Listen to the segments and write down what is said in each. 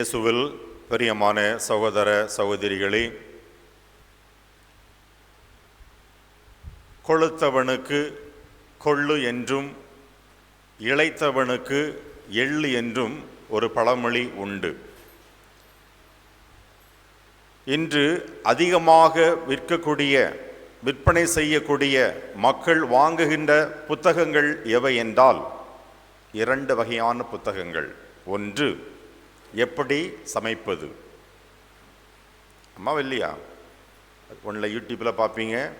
இயேசுவில் பிரியமான சகோதர சகோதரிகளே கொழுத்தவனுக்கு கொள்ளு என்றும் இளைத்தவனுக்கு எள்ளு என்றும் ஒரு பழமொழி உண்டு. இன்று அதிகமாக விற்கக்கூடிய விற்பனை செய்யக்கூடிய மக்கள் வாங்குகின்ற புத்தகங்கள் எவை என்றால் இரண்டு வகையான புத்தகங்கள். ஒன்று எப்படி சமைப்பது? அம்மா இல்லையா? ஒன்றில் யூடியூப்பில் பார்ப்பீங்க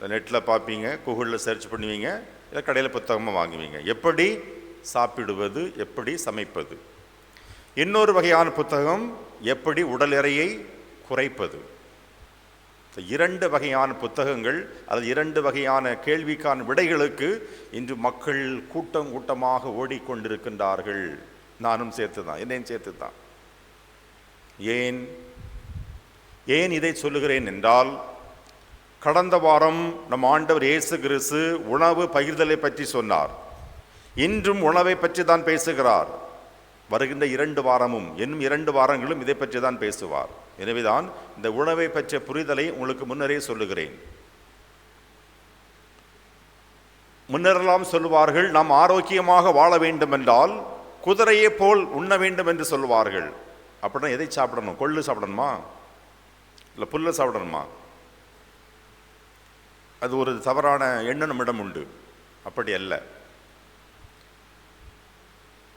நெட்டில் பார்ப்பீங்க கூகுளில் சர்ச் பண்ணுவீங்க இல்லை கடையில் புத்தகமாக வாங்குவீங்க. எப்படி சாப்பிடுவது எப்படி சமைப்பது? இன்னொரு வகையான புத்தகம் எப்படி உடல் எறையை குறைப்பது? இரண்டு வகையான புத்தகங்கள் அல்லது இரண்டு வகையான கேள்விக்கான விடைகளுக்கு இன்று மக்கள் கூட்டம் கூட்டமாக ஓடிக்கொண்டிருக்கின்றார்கள். நானும் சேர்த்து தான் என்னையும் சேர்த்து தான் ஏன்? ஏன் இதை சொல்லுகிறேன் என்றால் கடந்த வாரம் நம் ஆண்டவர் இயேசு கிறிஸ்து உணவு பகிர்தலை பற்றி சொன்னார். இன்றும் உணவை பற்றி தான் பேசுகிறார். வருகின்ற இரண்டு வாரமும் இன்னும் இரண்டு வாரங்களும் இதை பற்றி தான் பேசுவார். எனவேதான் இந்த உணவை பற்றிய புரிதலை உங்களுக்கு முன்னரே சொல்லுகிறேன். முன்னரெல்லாம் சொல்லுவார்கள் நாம் ஆரோக்கியமாக வாழ வேண்டும் என்றால் குதிரையை போல் உண்ண வேண்டும் என்று சொல்லுவார்கள். அப்படின்னா எதை சாப்பிடணும்? கொள்ளு சாப்பிடணுமா? இல்லை புல்லை சாப்பிடணுமா? அது ஒரு தவறான எண்ணம் நம்மிடம் உண்டு. அப்படி அல்ல.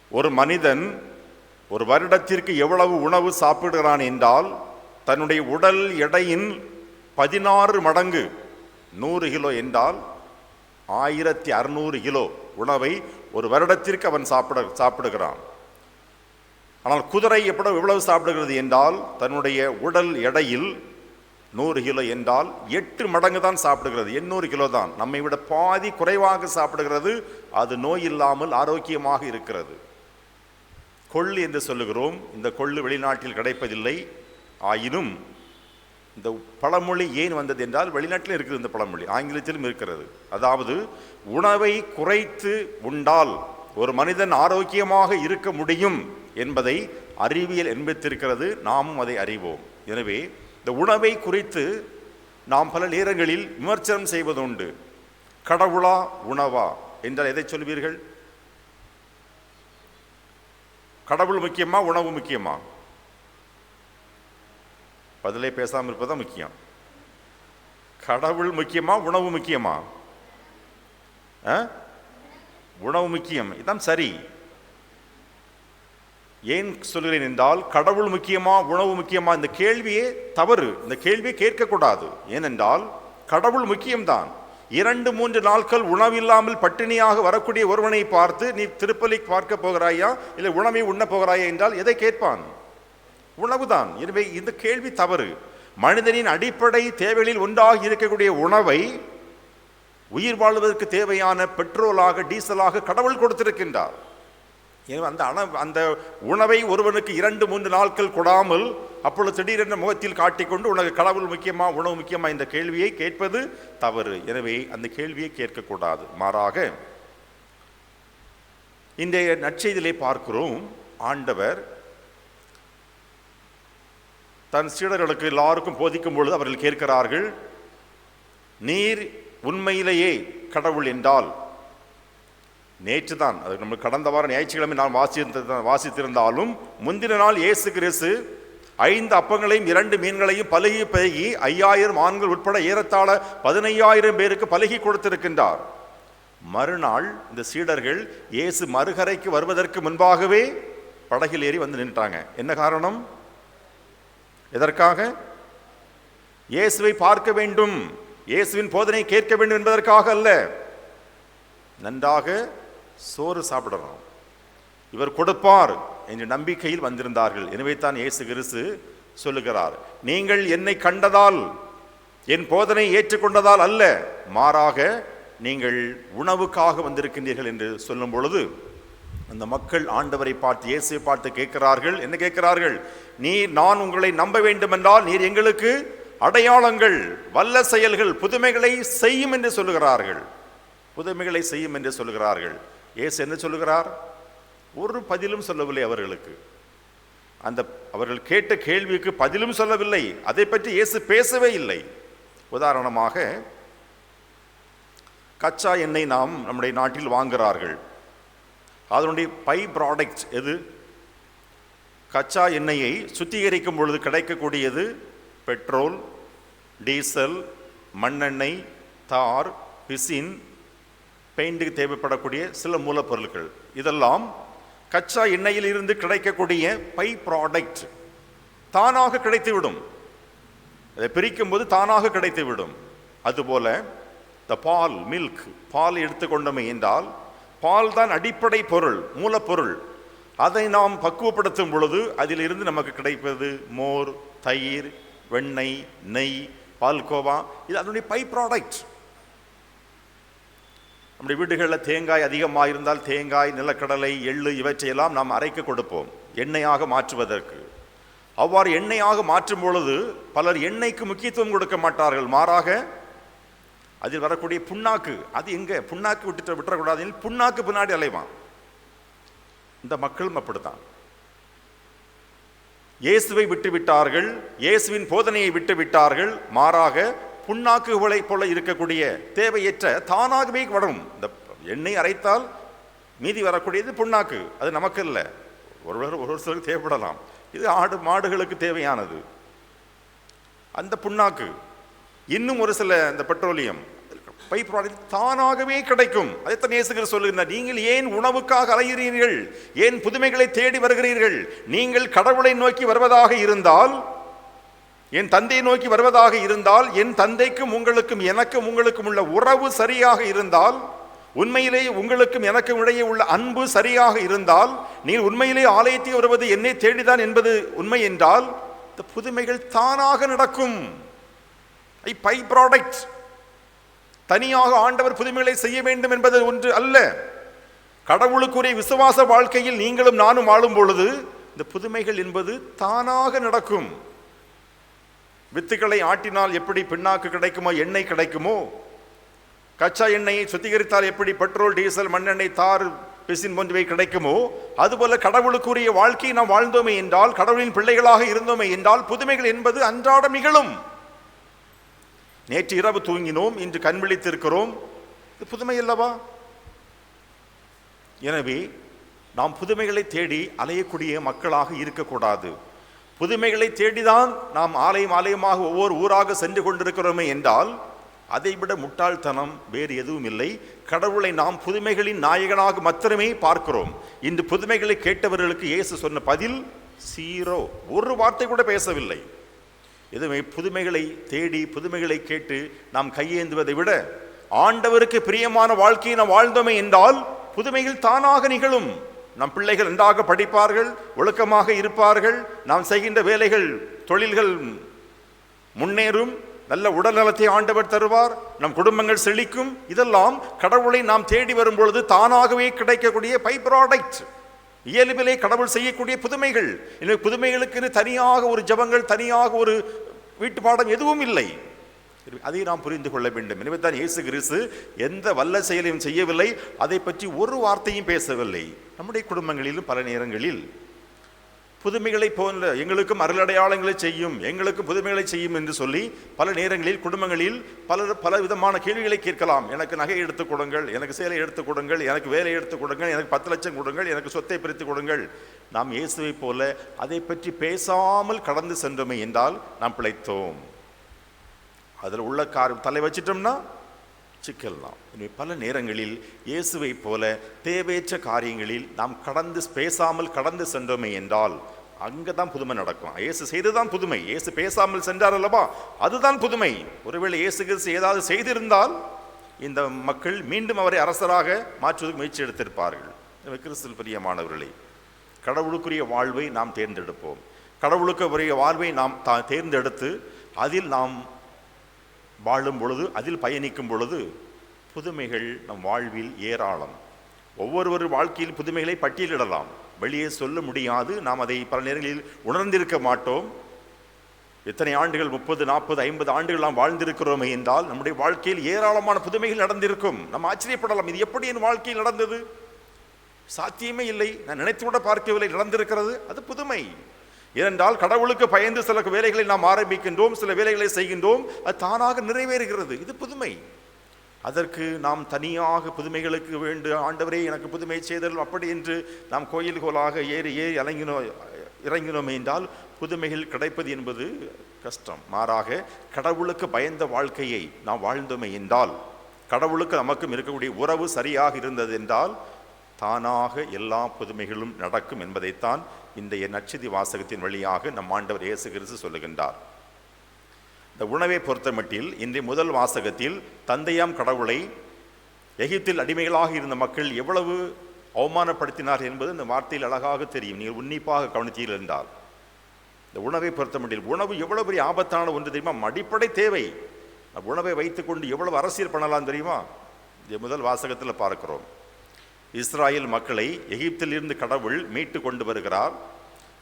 ஒரு மனிதன் ஒரு வருடத்திற்கு எவ்வளவு உணவு சாப்பிடுகிறான் என்றால் தன்னுடைய உடல் எடையின் பதினாறு மடங்கு நூறு கிலோ என்றால் ஆயிரத்தி அறுநூறு கிலோ உணவை ஒரு வருடத்திற்கு அவன் சாப்பிட சாப்பிடுகிறான். ஆனால் குதிரை எப்படி எவ்வளவு சாப்பிடுகிறது என்றால் தன்னுடைய உடல் எடையில் நூறு கிலோ என்றால் எட்டு மடங்கு தான் சாப்பிடுகிறது. எண்ணூறு கிலோ தான். நம்மை விட பாதி குறைவாக சாப்பிடுகிறது. அது நோய் இல்லாமல் ஆரோக்கியமாக இருக்கிறது. கொள்ளு என்று சொல்லுகிறோம். இந்த கொள்ளு வெளிநாட்டில் கிடைப்பதில்லை. ஆயினும் இந்த பழமொழி ஏன் வந்தது என்றால் வெளிநாட்டில் இருக்குது இந்த பழமொழி ஆங்கிலத்திலும் இருக்கிறது. அதாவது உணவை குறைத்து உண்டால் ஒரு மனிதன் ஆரோக்கியமாக இருக்க முடியும் என்பதை அறிவியல் என்பத்திருக்கிறது நாமும் அதை அறிவோம். எனவே இந்த உணவை குறித்து நாம் பல நேரங்களில் விமர்சனம் செய்வதுண்டு. கடவுளா உணவா என்றால் எதை சொல்வீர்கள்? கடவுள் முக்கியமா உணவு முக்கியமா? பதிலே பேசாமல் இருப்பதான் முக்கியம். கடவுள் முக்கியமா உணவு முக்கியமா? ஆ? உணவு முக்கியம். இதான் சரி. ஏன் சொல்கிறேன் என்றால் கடவுள் முக்கியமா உணவு முக்கியமா? இந்த கேள்வியே தவறு. இந்த கேள்வியை கேட்கக்கூடாது. ஏனென்றால் கடவுள் முக்கியம்தான். இரண்டு மூன்று நாட்கள் உணவில்லாமல் பட்டினியாக வரக்கூடிய ஒருவனை பார்த்து நீ திருப்பலி பார்க்க போகிறாயா? இல்லை உணவை உண்ண போகிறாயா? என்றால் எதை கேட்பான்? உணவுதான். எனவே இந்த கேள்வி தவறு. மனிதனின் அடிப்படை தேவைகளில் ஒன்றாக இருக்கக்கூடிய உணவை உயிர் வாழ்வதற்கு தேவையான பெட்ரோலாக டீசலாக கடவுள் கொடுத்திருக்கின்றார். எனவே அந்த அண அந்த உணவை ஒருவனுக்கு இரண்டு மூன்று நாட்கள் கொடாமல் அப்பொழுது திடீரென முகத்தில் காட்டிக்கொண்டு உனக்கு கடவுள் முக்கியமா உணவு முக்கியமா இந்த கேள்வியை கேட்பது தவறு. எனவே அந்த கேள்வியை கேட்கக்கூடாது. மாறாக இன்றைய நற்செய்தியிலே பார்க்கிறோம் ஆண்டவர் தன் சீடர்களுக்கு எல்லாருக்கும் போதிக்கும் பொழுது அவர்கள் கேட்கிறார்கள் நீர் உண்மையிலேயே கடவுள் என்றால்? நேற்று தான் அது நம்ம கடந்த வாரம் ஞாயிற்றுக்கிழமை நான் வாசித்த வாசித்திருந்தாலும் முந்தின நாள் இயேசு கிறிஸ்து ஐந்து அப்பங்களையும் இரண்டு மீன்களையும் பழகி பழகி ஐயாயிரம் ஆண்கள் உட்பட ஏறத்தாழ பதினையாயிரம் பேருக்கு பழகி கொடுத்திருக்கின்றார். மறுநாள் இந்த சீடர்கள் இயேசு மறுகரைக்கு வருவதற்கு முன்பாகவே படகில் ஏறி வந்து நின்றாங்க. என்ன காரணம்? எதற்காக? இயேசுவை பார்க்க வேண்டும். இயேசுவின் போதனை கேட்க வேண்டும் என்பதற்காக அல்ல. நன்றாக சோறு சாப்பிடணும் இவர் கொடுப்பார் என்ற நம்பிக்கையில் வந்திருந்தார்கள். எனவே தான் இயேசு கிறிஸ்து சொல்லுகிறார் நீங்கள் என்னை கண்டதால் என் போதனை ஏற்றுக்கொண்டதால் அல்ல மாறாக நீங்கள் உணவுக்காக வந்திருக்கின்றீர்கள் என்று சொல்லும் பொழுது அந்த மக்கள் ஆண்டவரை பார்த்து இயேசுவை பார்த்து கேட்கிறார்கள். என்ன கேட்கிறார்கள்? நீர் நான் உங்களை நம்ப வேண்டுமென்றால் நீர் எங்களுக்கு அடையாளங்கள் வல்ல செயல்கள் புதுமைகளை செய்யும் என்று சொல்லுகிறார்கள். புதுமைகளை செய்யும் என்று சொல்லுகிறார்கள். இயேசு என்ன சொல்லுகிறார்? ஒரு பதிலும் சொல்லவில்லை அவர்களுக்கு. அந்த அவர்கள் கேட்ட கேள்விக்கு பதிலும் சொல்லவில்லை. அதை பற்றி இயேசு பேசவே இல்லை. உதாரணமாக கச்சா எண்ணெய் நாம் நம்முடைய நாட்டில் வாங்குகிறார்கள். அதனுடைய பை ப்ராடக்ட் எது? கச்சா எண்ணெயை சுத்திகரிக்கும் பொழுது கிடைக்கக்கூடியது பெட்ரோல் டீசல் மண்ணெண்ணெய் தார் பிசின் பெயிண்ட்டுக்கு தேவைப்படக்கூடிய சில மூலப்பொருட்கள். இதெல்லாம் கச்சா எண்ணெயில் இருந்து கிடைக்கக்கூடிய பை ப்ராடக்ட் தானாக கிடைத்துவிடும். அதை பிரிக்கும் போது தானாக கிடைத்துவிடும். அதுபோல த பால் மில்க் பால் எடுத்துக்கொண்டோமே என்றால் பால் தான் அடிப்படை பொருள் மூலப்பொருள். அதை நாம் பக்குவப்படுத்தும் பொழுது அதிலிருந்து நமக்கு கிடைப்பது மோர் தயிர் வெண்ணெய் நெய் பால்கோவா இது அதனுடைய பை ப்ராடக்ட் நம்முடைய வீடுகளில் தேங்காய் அதிகமாக இருந்தால் தேங்காய் நிலக்கடலை எள்ளு இவற்றையெல்லாம் நாம் அரைக்க கொடுப்போம் எண்ணெயாக மாற்றுவதற்கு. அவ்வாறு எண்ணெயாக மாற்றும் பொழுது பலர் எண்ணெய்க்கு முக்கியத்துவம் கொடுக்க மாட்டார்கள். மாறாக அதில் வரக்கூடிய புண்ணாக்கு அது எங்க? புண்ணாக்கு விட்டுட்டு விட்டுறக்கூடாது புண்ணாக்கு பின்னாடி அலைவான். இந்த மக்களும் அப்படித்தான். இயேசுவை விட்டு விட்டார்கள் இயேசுவின் போதனையை விட்டு விட்டார்கள் மாறாக புண்ணாக்குகளை போல இருக்கக்கூடிய தேவையற்ற தானாகவே வரும். இந்த எண்ணெய் அரைத்தால் மீதி வரக்கூடியது புண்ணாக்கு. அது நமக்கு இல்லை ஒருவர் ஒரு சிலருக்கு தேவைப்படலாம். இது ஆடு மாடுகளுக்கு தேவையானது. அந்த புண்ணாக்கு. இன்னும் ஒரு சில இந்த பெட்ரோலியம். பை ப்ராடக்ட் தானாகவே கிடைக்கும். அதைத்தான் இயேசுகிற சொல்லுகிறார் நீங்கள் ஏன் உணவுக்காக அலைகிறீர்கள் ஏன் புதுமைகளை தேடி வருகிறீர்கள்? நீங்கள் கடவுளை நோக்கி வருவதாக இருந்தால் என் தந்தையை நோக்கி வருவதாக இருந்தால் என் தந்தைக்கும் உங்களுக்கும் எனக்கும் உங்களுக்கும் உள்ள உறவு சரியாக இருந்தால் உண்மையிலேயே உங்களுக்கும் எனக்கும் இடையே உள்ள அன்பு சரியாக இருந்தால் நீ உண்மையிலே ஆலயத்தை வருவது என்னை தேடிதான் என்பது உண்மை என்றால் இந்த புதுமைகள் தானாக நடக்கும். ஐ பை ப்ராடக்ட். தனியாக ஆண்டவர் புதுமைகளை செய்ய வேண்டும் என்பது ஒன்று அல்ல. கடவுளுக்குரிய விசுவாச வாழ்க்கையில் நீங்களும் நானும் வாழும் பொழுது இந்த புதுமைகள் என்பது தானாக நடக்கும். வித்துக்களை ஆட்டினால் எப்படி பின்னாக்கு கிடைக்குமோ எண்ணெய் கிடைக்குமோ? கச்சா எண்ணெயை சுத்திகரித்தால் எப்படி பெட்ரோல் டீசல் மண்ணெண்ணெய் தார் பிசின் போன்றவை கிடைக்குமோ? அதுபோல கடவுளுக்குரிய வாழ்க்கையை நாம் வாழ்ந்தோமே என்றால் கடவுளின் பிள்ளைகளாக இருந்தோமே என்றால் புதுமைகள் என்பது அன்றாட நிகழும். நேற்று இரவு தூங்கினோம் இன்று கண் விழித்திருக்கிறோம். இது புதுமை அல்லவா எனவே நாம் புதுமைகளை தேடி அலையக்கூடிய மக்களாக இருக்கக்கூடாது. புதுமைகளை தேடிதான் நாம் ஆலயம் ஆலயமாக ஒவ்வொரு ஊராக சென்று கொண்டிருக்கிறோமே என்றால் அதைவிட முட்டாள்தனம் வேறு எதுவும் இல்லை. கடவுளை நாம் புதுமைகளின் நாயகனாக மாத்திரமே பார்க்கிறோம். இந்த புதுமைகளை கேட்டவர்களுக்கு இயேசு சொன்ன பதில் சீரோ. ஒரு வார்த்தை கூட பேசவில்லை. எதுவுமே புதுமைகளை தேடி புதுமைகளை கேட்டு நாம் கையேந்துவதை விட ஆண்டவருக்கு பிரியமான வாழ்க்கையை நாம் வாழ்ந்தோமே என்றால் புதுமைகள் தானாக நிகழும். நம் பிள்ளைகள் நன்றாக படிப்பார்கள் ஒழுக்கமாக இருப்பார்கள். நாம் செய்கின்ற வேலைகள் தொழில்கள் முன்னேறும். நல்ல உடல் நலத்தை ஆண்டவர் தருவார். நம் குடும்பங்கள் செழிக்கும். இதெல்லாம் கடவுளை நாம் தேடி வரும் பொழுது தானாகவே கிடைக்கக்கூடிய பை ப்ராடக்ட் இயல்பிலே கடவுள் செய்யக்கூடிய புதுமைகள். எனவே புதுமைகளுக்கு தனியாக ஒரு ஜபங்கள் தனியாக ஒரு வீட்டு பாடம் எதுவும் இல்லை. அதை நாம் புரிந்து கொள்ள வேண்டும். எனவே தான் இயேசு கிறிஸ்து எந்த வல்ல செயலையும் செய்யவில்லை. அதை பற்றி ஒரு வார்த்தையும் பேசவில்லை. நம்முடைய குடும்பங்களிலும் பல நேரங்களில் புதுமைகளை போன்ற எங்களுக்கும் அருளடையாளங்களை செய்யும் எங்களுக்கும் புதுமைகளை செய்யும் என்று சொல்லி பல நேரங்களில் குடும்பங்களில் பல பல விதமான கேள்விகளை கேட்கலாம். எனக்கு நகை எடுத்து கொடுங்கள் எனக்கு சேலை எடுத்து கொடுங்கள் எனக்கு வேலை எடுத்து கொடுங்கள் எனக்கு பத்து லட்சம் கொடுங்கள் எனக்கு சொத்தை பிரித்து கொடுங்கள். நாம் இயேசுவை போல அதை பற்றி பேசாமல் கடந்து சென்றோமே என்றால் நாம் பிழைத்தோம். அதில் உள்ள கார் தலை வச்சிட்டோம்னா சிக்கல் தான் பல நேரங்களில் இயேசுவை போல தேவையற்ற காரியங்களில் நாம் கடந்து பேசாமல் கடந்து சென்றோமே என்றால் அங்கே தான் புதுமை நடக்கும். இயேசு செய்ததான் புதுமை. இயேசு பேசாமல் சென்றார் அல்லவா? அதுதான் புதுமை. ஒருவேளை இயேசு கிறிஸ்து ஏதாவது செய்திருந்தால் இந்த மக்கள் மீண்டும் அவரை அரசராக மாற்றுவதற்கு முயற்சி எடுத்திருப்பார்கள். எனவே பிரியமானவர்களே கடவுளுக்குரிய வாழ்வை நாம் தேர்ந்தெடுப்போம். கடவுளுக்கு உரிய வாழ்வை நாம் தா தேர்ந்தெடுத்து அதில் நாம் வாழும் பொழுது அதில் பயணிக்கும் பொழுது புதுமைகள் நம் வாழ்வில் ஏராளம். ஒவ்வொருவர் வாழ்க்கையில் புதுமைகளை பட்டியலிடலாம். வெளியே சொல்ல முடியாது. நாம் அதை பல நேரங்களில் உணர்ந்திருக்க மாட்டோம். எத்தனை ஆண்டுகள் முப்பது நாற்பது ஐம்பது ஆண்டுகள் நாம் வாழ்ந்திருக்கிறோமே என்றால் நம்முடைய வாழ்க்கையில் ஏராளமான புதுமைகள் நடந்திருக்கும். நம்ம ஆச்சரியப்படலாம் இது எப்படி என் வாழ்க்கையில் நடந்தது? சாத்தியமே இல்லை. நான் நினைத்து கூட பார்க்கவில்லை நடந்திருக்கிறது. அது புதுமை. ஏனென்றால் கடவுளுக்கு பயந்து சில வேலைகளை நாம் ஆரம்பிக்கின்றோம் சில வேலைகளை செய்கின்றோம் அது தானாக நிறைவேறுகிறது. இது புதுமை. அதற்கு நாம் தனியாக புதுமைகளுக்கு வேண்டு ஆண்டவரே எனக்கு புதுமை செய்தல் அப்படி என்று நாம் கோயில் கோலாக ஏறி ஏறி இறங்கினோ இறங்கினோம் என்றால் புதுமைகள் கிடைப்பது என்பது கஷ்டம். மாறாக கடவுளுக்கு பயந்த வாழ்க்கையை நாம் வாழ்ந்தோமே என்றால் கடவுளுக்கு நமக்கும் இருக்கக்கூடிய உறவு சரியாக இருந்தது என்றால் தானாக எல்லா புதுமைகளும் நடக்கும் என்பதைத்தான் இந்த நச்சதி வாசகத்தின் வழியாக நம் ஆண்டவர் இயேசு கிறிஸ்து சொல்லுகின்றார். இந்த உணவை பொறுத்தமட்டில் இன்றைய முதல் வாசகத்தில் தந்தையாம் கடவுளை எகிப்தில் அடிமைகளாக இருந்த மக்கள் எவ்வளவு அவமானப்படுத்தினார் என்பது இந்த வார்த்தையில் அழகாக தெரியும். நீங்கள் உன்னிப்பாக கவனித்தீர்கள் என்றால் இந்த உணவை பொறுத்தமட்டில் உணவு எவ்வளவு பெரிய ஆபத்தான ஒன்று தெரியுமா? அடிப்படை தேவை. உணவை வைத்துக்கொண்டு எவ்வளவு அரசியல் பண்ணலாம் தெரியுமா? இந்த முதல் வாசகத்தில் பார்க்கிறோம். இஸ்ராயேல் மக்களை எகிப்திலிருந்து கடவுள் மீட்டு கொண்டு வருகிறார்.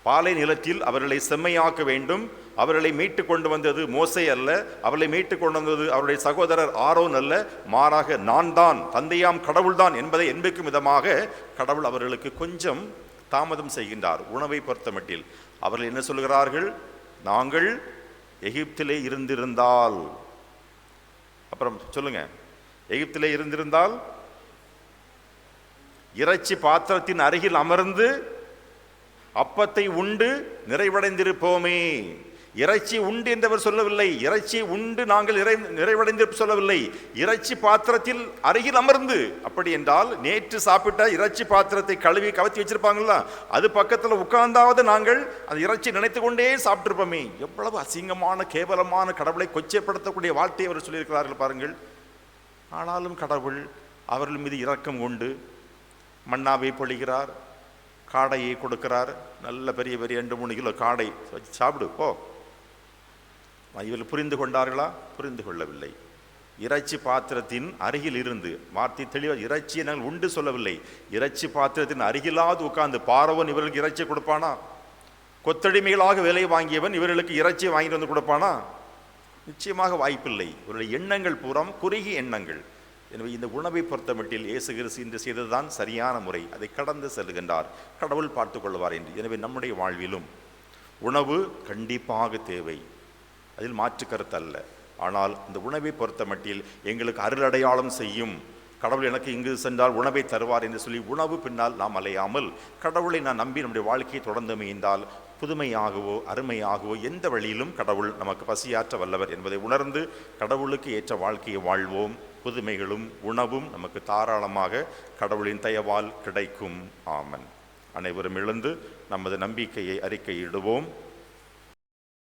பாலை நிலத்தில் அவர்களை செம்மையாக்க வேண்டும். அவர்களை மீட்டு கொண்டு வந்தது மோசை அல்ல. அவர்களை மீட்டு கொண்டு வந்தது அவருடைய சகோதரர் ஆரோன் அல்ல. மாறாக நான் தான் தந்தையாம் கடவுள்தான் என்பதை என்பிக்கும் விதமாக கடவுள் அவர்களுக்கு கொஞ்சம் தாமதம் செய்கின்றார். உணவை பொறுத்தமட்டில் அவர்கள் என்ன சொல்கிறார்கள்? நாங்கள் எகிப்திலே இருந்திருந்தால். அப்புறம் சொல்லுங்க. எகிப்திலே இருந்திருந்தால் இறைச்சி பாத்திரத்தின் அருகில் அமர்ந்து அப்பத்தை உண்டு நிறைவடைந்திருப்போமே. இறைச்சி உண்டு என்றவர் சொல்லவில்லை. இறைச்சி உண்டு நாங்கள் நிறை நிறைவடைந்து சொல்லவில்லை. இறைச்சி பாத்திரத்தில் அருகில் அமர்ந்து அப்படி என்றால் நேற்று சாப்பிட்ட இறைச்சி பாத்திரத்தை கழுவி கவத்தி வச்சிருப்பாங்களா அது பக்கத்தில் உட்கார்ந்தாவது நாங்கள் அந்த இறைச்சி நினைத்து கொண்டே சாப்பிட்டிருப்போமே. எவ்வளவு அசிங்கமான கேவலமான கடவுளை கொச்சைப்படுத்தக்கூடிய வாழ்க்கையை அவர் சொல்லியிருக்கிறார்கள் பாருங்கள். ஆனாலும் கடவுள் அவர்கள் மீது இரக்கம் கொண்டு மண்ணாவை பொழிகிறார் காடையை கொடுக்கிறார். நல்ல பெரிய பெரிய ரெண்டு மூணு கிலோ காடை வச்சு சாப்பிடு போ. இவர்கள் புரிந்து கொண்டார்களா? புரிந்து கொள்ளவில்லை. இறைச்சி பாத்திரத்தின் அருகில் இருந்து வார்த்தை தெளிவாக இறைச்சியை நாங்கள் உண்டு சொல்லவில்லை. இறைச்சி பாத்திரத்தின் அருகிலாவது உட்கார்ந்து பாரவன் இவர்களுக்கு இறைச்சி கொடுப்பானா? கொத்தடிமைகளாக வேலை வாங்கியவன் இவர்களுக்கு இறைச்சி வாங்கிட்டு வந்து கொடுப்பானா? நிச்சயமாக வாய்ப்பில்லை. இவருடைய எண்ணங்கள் பூரம் குறுகிய எண்ணங்கள். எனவே இந்த உணவை பொறுத்தமட்டில் இயேசு கிறிஸ்து இன்று செய்ததுதான் சரியான முறை. அதை கடந்து செல்கின்றார் கடவுள் பார்த்து கொள்வார் என்று. எனவே நம்முடைய வாழ்விலும் உணவு கண்டிப்பாக தேவை. அதில் மாற்று கருத்து அல்ல. ஆனால் இந்த உணவை பொறுத்தமட்டில் எங்களுக்கு அருளடையாளம் செய்யும். கடவுள் எனக்கு இங்கு சென்றால் உணவை தருவார் என்று சொல்லி உணவு பின்னால் நாம் அலையாமல் கடவுளை நான் நம்பி நம்முடைய வாழ்க்கையை தொடர்ந்து அமைந்தால் புதுமையாகவோ அருமையாகவோ எந்த வழியிலும் கடவுள் நமக்கு பசியாற்ற வல்லவர் என்பதை உணர்ந்து கடவுளுக்கு ஏற்ற வாழ்க்கையை வாழ்வோம். புதுமைகளும் உணவும் நமக்கு தாராளமாக கடவுளின் தயவால் கிடைக்கும். ஆமன். அனைவரும் எழுந்து நமது நம்பிக்கையை அறிக்கையிடுவோம்.